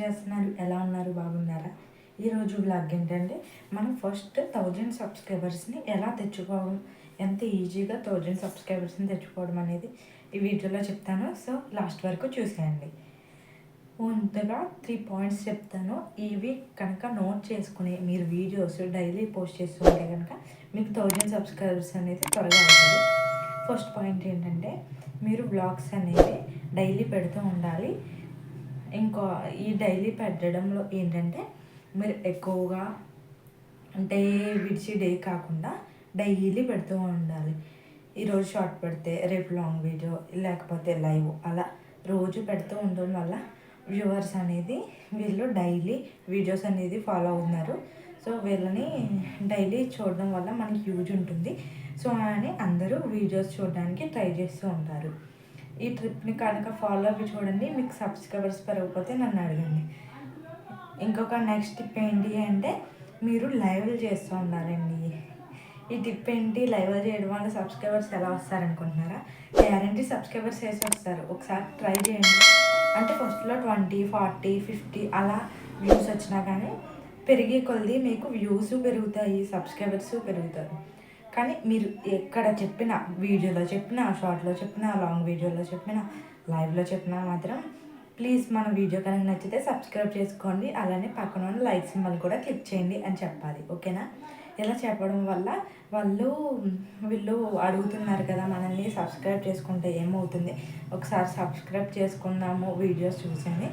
చేస్తున్నారు? ఎలా ఉన్నారు? బాగున్నారా? ఈరోజు బ్లాగ్ ఏంటంటే మనం ఫస్ట్ థౌజండ్ సబ్స్క్రైబర్స్ని ఎలా తెచ్చుకోవడం? ఎంత ఈజీగా థౌజండ్ సబ్స్క్రైబర్స్ని తెచ్చుకోవడం అనేది ఈ వీడియోలో చెప్తాను. సో లాస్ట్ వరకు చూసేయండి. ముందుగా త్రీ పాయింట్స్ చెప్తాను. ఇవి కనుక నోట్ చేసుకుని మీరు వీడియోస్ డైలీ పోస్ట్ చేస్తుంటే కనుక మీకు థౌజండ్ సబ్స్క్రైబర్స్ అనేది త్వరగా అవుతుంది ఫస్ట్ పాయింట్ ఏంటంటే మీరు బ్లాగ్స్ అనేవి డైలీ పెడుతూ ఉండాలి. ఇంకో ఈ డైలీ పెట్టడంలో ఏంటంటే మీరు ఎక్కువగా డే విడిచి డే కాకుండా డైలీ పెడుతూ ఉండాలి. ఈరోజు షార్ట్ పెడితే రేపు లాంగ్ వీడియో లేకపోతే లైవ్ అలా రోజు పెడుతూ ఉండడం వల్ల వ్యూవర్స్ అనేది వీళ్ళు డైలీ వీడియోస్ అనేది ఫాలో అవుతున్నారు. సో వీళ్ళని డైలీ చూడడం వల్ల మనకి యూజ్ ఉంటుంది. సో అని అందరూ వీడియోస్ చూడడానికి ట్రై చేస్తూ ఉంటారు. ఈ ట్రిప్ని కనుక ఫాలో అవి చూడండి మీకు సబ్స్క్రైబర్స్ పెరగకపోతే నన్ను అడగండి. ఇంకొక నెక్స్ట్ టిప్ ఏంటి అంటే మీరు లైవ్లు చేస్తూ ఉండాలండి ఈ టిప్ ఏంటి? లైవ్ చేయడం వల్ల సబ్స్క్రైబర్స్ ఎలా వస్తారనుకుంటున్నారా? గ్యారంటీ సబ్స్క్రైబర్స్ వేసి వస్తారు. ఒకసారి ట్రై చేయండి. అంటే ఫస్ట్లో ట్వంటీ ఫార్టీ ఫిఫ్టీ అలా వ్యూస్ వచ్చినా కానీ పెరిగే కొలది మీకు వ్యూస్ పెరుగుతాయి సబ్స్క్రైబర్స్ పెరుగుతారు. కానీ మీరు ఎక్కడ చెప్పిన వీడియోలో చెప్పినా షార్ట్లో చెప్పినా లాంగ్ వీడియోలో చెప్పినా లైవ్లో చెప్పినా మాత్రం ప్లీజ్ మన వీడియో కనుక నచ్చితే సబ్స్క్రైబ్ చేసుకోండి. అలానే పక్కన ఉన్న లైక్ సింబల్ కూడా క్లిక్ చేయండి అని చెప్పాలి. ఓకేనా? ఇలా చెప్పడం వల్ల వాళ్ళు వీళ్ళు అడుగుతున్నారు కదా మనల్ని సబ్స్క్రైబ్ చేసుకుంటే ఏమవుతుంది? ఒకసారి సబ్స్క్రైబ్ చేసుకుందాము వీడియోస్ చూసని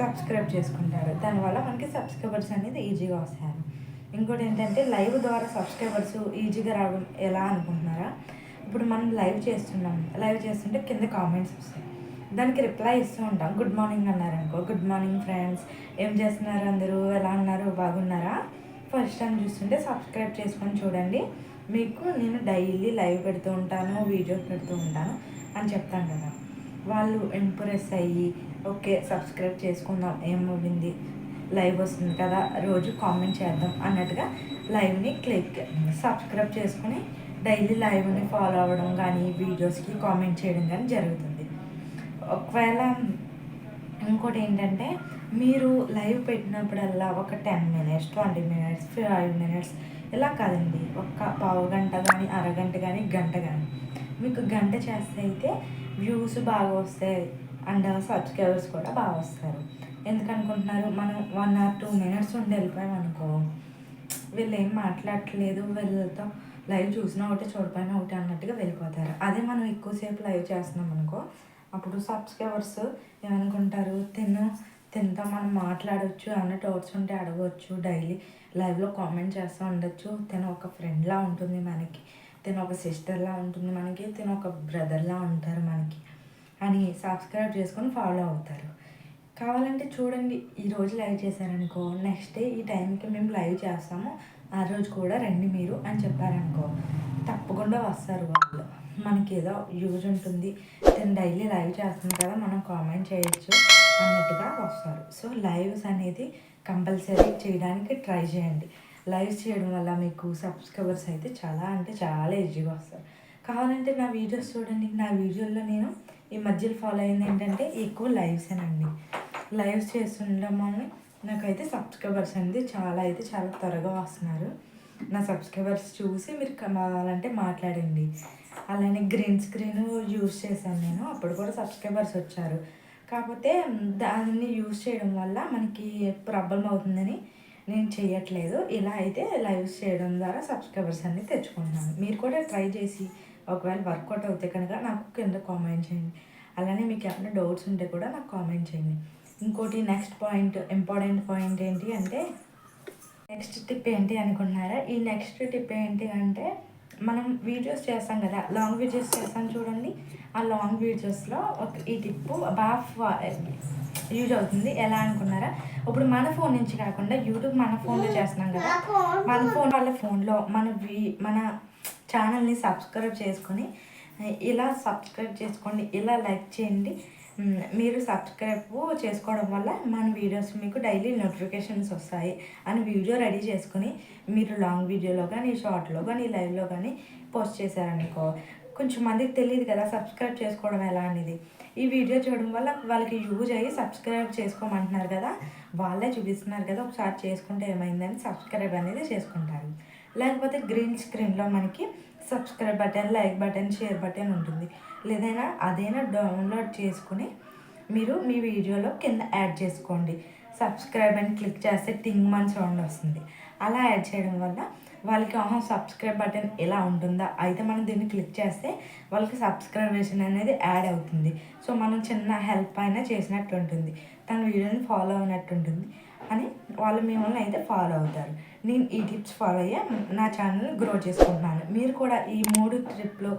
సబ్స్క్రైబ్ చేసుకుంటారు. దానివల్ల మనకి సబ్స్క్రైబర్స్ అనేది ఈజీగా వస్తాయి. ఇంకోటి ఏంటంటే లైవ్ ద్వారా సబ్స్క్రైబర్స్ ఈజీగా రావడం ఎలా అనుకుంటున్నారా? ఇప్పుడు మనం లైవ్ చేస్తున్నాం. లైవ్ చేస్తుంటే కింద కామెంట్స్ వస్తాయి. దానికి రిప్లై ఇస్తూ ఉంటాం. Good morning అన్నారనుకో. Good morning friends. ఏం చేస్తున్నారు అందరూ? ఎలా ఉన్నారు? బాగున్నారా? ఫస్ట్ టైం చూస్తుంటే సబ్స్క్రైబ్ చేసుకొని చూడండి. మీకు నేను డైలీ లైవ్ పెడుతూ ఉంటాను వీడియోస్ పెడుతూ ఉంటాను అని చెప్తాను కదా. వాళ్ళు ఇంప్రెస్ అయ్యి ఓకే సబ్స్క్రైబ్ చేసుకుందాం. ఏమవుతుంది లైవ్ వస్తుంది కదా రోజు కామెంట్ చేద్దాం అన్నట్టుగా లైవ్ని క్లిక్ సబ్స్క్రైబ్ చేసుకుని డైలీ లైవ్ని ఫాలో అవ్వడం కానీ వీడియోస్కి కామెంట్ చేయడం కానీ జరుగుతుంది. ఒకవేళ ఇంకోటి ఏంటంటే మీరు లైవ్ పెట్టినప్పుడల్లా ఒక ten minutes twenty minutes five minutes ఇలా కాదండి ఒక పావు గంట కానీ అరగంట కానీ గంట కానీ. మీకు గంట చేస్తే అయితే వ్యూస్ బాగా వస్తాయి. అండ్ సబ్స్క్రైబర్స్ కూడా బాగా వస్తారు. ఎందుకనుకుంటున్నారు? మనం వన్ ఆర్ టూ మినిట్స్ ఉండి వెళ్ళిపోయాం అనుకో వీళ్ళు ఏం మాట్లాడట్లేదు. వీళ్ళతో లైవ్ చూసినా ఒకటి చూడపోయినా ఒకటి అన్నట్టుగా వెళ్ళిపోతారు. అదే మనం ఎక్కువసేపు లైవ్ చేస్తున్నాం అనుకో అప్పుడు సబ్స్క్రైబర్స్ ఏమనుకుంటారు? తిను తింటా మనం మాట్లాడవచ్చు ఏమైనా డౌట్స్ ఉంటే అడగవచ్చు డైలీ లైవ్లో కామెంట్ చేస్తూ ఉండొచ్చు. తిన ఒక ఫ్రెండ్లా ఉంటుంది మనకి. తిన ఒక సిస్టర్లా ఉంటుంది మనకి. తిన ఒక బ్రదర్లా ఉంటారు మనకి. అని సబ్స్క్రైబ్ చేసుకొని ఫాలో అవుతారు. కావాలంటే చూడండి ఈ రోజు లైవ్ చేశారనుకో నెక్స్ట్ డే ఈ టైంకి మేము లైవ్ చేస్తాము. ఆ రోజు కూడా రండి మీరు అని చెప్పారనుకో తప్పకుండా వస్తారు వాళ్ళు. మనకి ఏదో యూజ్ ఉంటుంది. దాన్ని డైలీ లైవ్ చేస్తుంది కదా మనం కామెంట్ చేయొచ్చు అన్నట్టుగా వస్తారు. సో లైవ్స్ అనేది కంపల్సరీ చేయడానికి ట్రై చేయండి. లైవ్స్ చేయడం వల్ల మీకు సబ్స్క్రైబర్స్ అయితే చాలా అంటే చాలా ఈజీగా వస్తారు. కావాలంటే నా వీడియోస్ చూడండి. నా వీడియోల్లో నేను ఈ మధ్యలో ఫాలో అయింది ఏంటంటే ఎక్కువ లైవ్సేనండి లైవ్స్ చేస్తుండడం వల్ల నాకైతే సబ్స్క్రైబర్స్ అనేది చాలా అయితే చాలా త్వరగా వస్తున్నారు. నా సబ్స్క్రైబర్స్ చూసి మీరు కావాలంటే మాట్లాడండి. అలానే గ్రీన్ స్క్రీన్ యూస్ చేశాను నేను. అప్పుడు కూడా సబ్స్క్రైబర్స్ వచ్చారు. కాకపోతే దాన్ని యూస్ చేయడం వల్ల మనకి ప్రాబ్లం అవుతుందని నేను చేయట్లేదు. ఇలా అయితే లైవ్స్ చేయడం ద్వారా సబ్స్క్రైబర్స్ అన్ని తెచ్చుకుంటున్నాను. మీరు కూడా ట్రై చేసి ఒకవేళ వర్కౌట్ అవుతే కనుక నాకు కింద కామెంట్ చేయండి. అలానే మీకు ఏమైనా డౌట్స్ ఉంటే కూడా నాకు కామెంట్ చేయండి. ఇంకోటి నెక్స్ట్ పాయింట్ ఇంపార్టెంట్ పాయింట్ ఏంటి అంటే నెక్స్ట్ టిప్ ఏంటి అనుకుంటున్నారా? ఈ నెక్స్ట్ టిప్ ఏంటి అంటే మనం వీడియోస్ చేస్తాం కదా లాంగ్ వీడియోస్ చేస్తాం చూడండి. ఆ లాంగ్ వీడియోస్లో ఒక ఈ టిప్ బాగా యూజ్ అవుతుంది. ఎలా అనుకున్నారా ఇప్పుడు మన ఫోన్ నుంచి కాకుండా యూట్యూబ్ మన ఫోన్లో చేస్తున్నాం కదా. మన ఫోన్ వాళ్ళ ఫోన్లో మన వీ మన ఛానల్ని సబ్స్క్రైబ్ చేసుకొని ఇలా సబ్స్క్రైబ్ చేసుకోండి ఇలా లైక్ చేయండి. మీరు సబ్స్క్రైబ్ చేసుకోవడం వల్ల మన వీడియోస్ మీకు డైలీ నోటిఫికేషన్స్ వస్తాయి. అని వీడియో రెడీ చేసుకొని మీరు లాంగ్ వీడియోలో కానీ షార్ట్లో కానీ లైవ్లో కానీ పోస్ట్ చేశారనుకో కొంచెం మందికి తెలియదు కదా సబ్స్క్రైబ్ చేసుకోవడం ఎలా అనేది. ఈ వీడియో చూడడం వల్ల వాళ్ళకి యూజ్ అయ్యి సబ్స్క్రైబ్ చేసుకోమంటున్నారు కదా. వాళ్ళే చూపిస్తున్నారు కదా ఒకసారి చేసుకుంటే ఏమైందని సబ్స్క్రైబ్ అనేది చేసుకుంటారు. లేకపోతే గ్రీన్ స్క్రీన్లో మనకి subscribe button like button share button ఉంటుంది. లేదైనా అదైనా డౌన్లోడ్ చేసుకుని మీరు మీ వీడియోలో కింద యాడ్ చేసుకోండి. సబ్స్క్రైబ్ అని క్లిక్ చేస్తే టింగ్ మన్ సౌండ్ వస్తుంది. అలా యాడ్ చేయడం వల్ల వాళ్ళకి ఆహా సబ్స్క్రైబ్ బటన్ ఎలా ఉంటుందా? అయితే మనం దీన్ని క్లిక్ చేస్తే వాళ్ళకి సబ్స్క్రైబేషన్ అనేది యాడ్ అవుతుంది. సో మనం చిన్న హెల్ప్ అయినా చేసినట్టు ఉంటుంది. తన వీడియోని ఫాలో అయినట్టు ఉంటుంది అని వాళ్ళు మిమ్మల్ని అయితే ఫాలో అవుతారు. నేను ఈ టిప్స్ ఫాలో అయ్యే నా ఛానల్ గ్రో చేసుకుంటున్నాను. మీరు కూడా ఈ మూడు ట్రిప్లు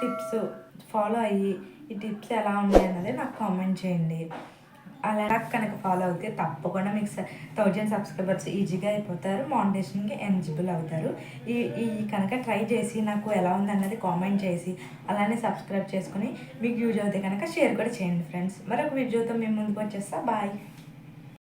టిప్స్ ఫాలో అయ్యి ఈ టిప్స్ ఎలా ఉన్నాయి అన్నది నాకు కామెంట్ చేయండి. అలా నాకు కనుక ఫాలో అవుతే తప్పకుండా మీకు థౌజండ్ సబ్స్క్రైబర్స్ ఈజీగా అయిపోతారు మానిటేషన్కి ఎలిజిబుల్ అవుతారు. ఈ ఈ కనుక ట్రై చేసి నాకు ఎలా ఉంది అన్నది కామెంట్ చేసి అలానే సబ్స్క్రైబ్ చేసుకుని మీకు యూజ్ అవుతే కనుక షేర్ కూడా చేయండి ఫ్రెండ్స్ మరొక వీడియోతో మేము ముందుకు వచ్చేస్తా. బాయ్